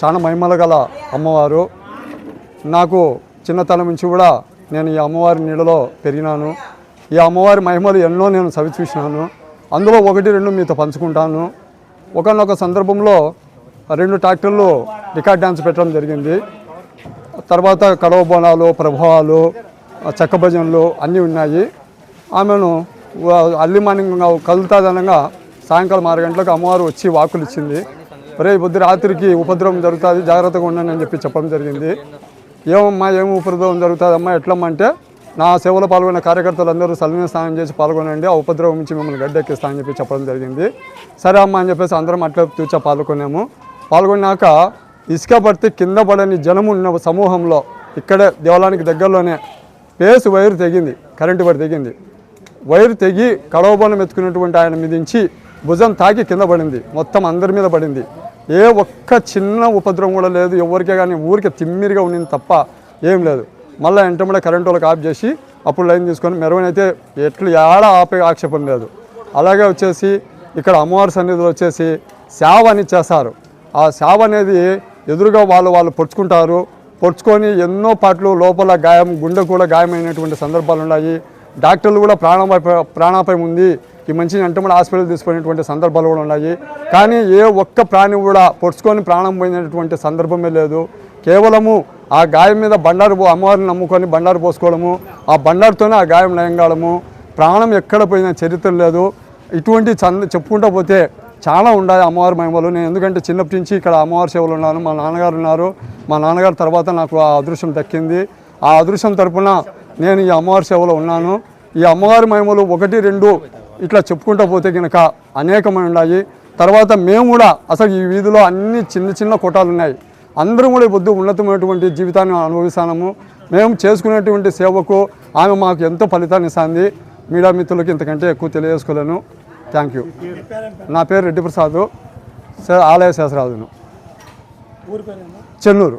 చాలా మహిమలు గల అమ్మవారు. నాకు చిన్నతనం నుంచి కూడా నేను ఈ అమ్మవారి నీడలో పెరిగినాను. ఈ అమ్మవారి మహిమలు ఎన్నో నేను చవి చూసినాను. అందులో ఒకటి రెండు మీతో పంచుకుంటాను. ఒకనొక సందర్భంలో రెండు ట్రాక్టర్లు రికార్డ్ డ్యాన్స్ పెట్టడం జరిగింది. తర్వాత కడవ బోనాలు ప్రభావాలు చెక్క భజనలు అన్నీ ఉన్నాయి. ఆమెను అల్లి మార్నింగ్ కలుతాదనంగా సాయంకాలం ఆరు గంటలకు అమ్మవారు వచ్చి వాకులు ఇచ్చింది రే బుద్ధి రాత్రికి ఉపద్రవం జరుగుతుంది జాగ్రత్తగా ఉండండి అని చెప్పి చెప్పడం జరిగింది. ఏమమ్మా ఏం ఉపద్రవం జరుగుతుంది అమ్మా ఎట్లమ్మా అంటే నా సేవలో పాల్గొన్న కార్యకర్తలు అందరూ సల్లిన స్నానం చేసి పాల్గొనండి ఆ ఉపద్రవం నుంచి మిమ్మల్ని గడ్డెక్కిస్తా అని చెప్పి చెప్పడం జరిగింది. సరే అమ్మా అని చెప్పేసి అందరం అట్లా తూచా పాల్గొన్నాము. పాల్గొన్నాక ఇసుక పడితే కింద పడని జనం ఉన్న సమూహంలో ఇక్కడే దేవాలయానికి దగ్గరలోనే పేసు వైరు తెగింది కరెంటు పడి తెగింది. వైరు తెగి కడవబోనం ఎత్తుకున్నటువంటి ఆయన మీదించి భుజం తాకి కింద పడింది మొత్తం అందరి మీద పడింది. ఏ ఒక్క చిన్న ఉపద్రవం కూడా లేదు. ఎవరికే కానీ ఊరికే తిమ్మిరిగా ఉండింది తప్ప ఏం లేదు. మళ్ళీ వెంటనే కరెంటు వాళ్ళకి ఆఫ్ చేసి అప్పుడు లైన్ తీసుకొని మెరవని అయితే ఎట్లు ఏడ ఆపే ఆక్షేపం లేదు. అలాగే వచ్చేసి ఇక్కడ అమ్మవారి సన్నిధిలో వచ్చేసి సేవ అని చేస్తారు. ఆ సేవ అనేది ఎదురుగా వాళ్ళు వాళ్ళు పొడుచుకుంటారు. పొడుచుకొని ఎన్నో పాటలు లోపల గాయం గుండె కూడా గాయమైనటువంటి సందర్భాలు ఉన్నాయి. డాక్టర్లు కూడా ప్రాణాపాయ ప్రాణాపాయం ఉంది. ఈ మనిషిని అంటే హాస్పిటల్ తీసుకునేటువంటి సందర్భాలు కూడా ఉన్నాయి. కానీ ఏ ఒక్క ప్రాణి కూడా పొడుచుకొని ప్రాణం పోయినటువంటి సందర్భమే లేదు. కేవలము ఆ గాయం మీద బండారు పో- అమ్మవారిని నమ్ముకొని బండారు పోసుకోవడము ఆ బండారుతోనే ఆ గాయం నయం కావడము ప్రాణం ఎక్కడ పోయిన చరిత్ర లేదు. ఇటువంటి చంద చెప్పుకుంటూ పోతే చాలా ఉన్నాయి అమ్మవారి మహిమలు. నేను ఎందుకంటే చిన్నప్పటి నుంచి ఇక్కడ అమ్మవారి సేవలు ఉన్నాను. మా నాన్నగారు ఉన్నారు. మా నాన్నగారు తర్వాత నాకు ఆ అదృశ్యం దక్కింది. ఆ అదృశ్యం తరపున నేను ఈ అమ్మవారి సేవలో ఉన్నాను. ఈ అమ్మవారి మహిమలు ఒకటి రెండు ఇట్లా చెప్పుకుంటూ పోతే కనుక అనేకమైన ఉన్నాయి. తర్వాత మేము కూడా అసలు ఈ వీధిలో అన్ని చిన్న చిన్న కొటాలు ఉన్నాయి. అందరం కూడా ఈ పొద్దు ఉన్నతమైనటువంటి జీవితాన్ని అనుభవిస్తాము. మేము చేసుకునేటువంటి సేవకు ఆమె మాకు ఎంతో ఫలితాన్ని ఇస్తుంది. మీడియా మిత్రులకి ఇంతకంటే ఎక్కువ తెలియజేసుకోలేను. థ్యాంక్ యూ నా పేరు రెడ్డి ప్రసాద్ ఆలయ శాస్త్రాదును చెన్నూరు.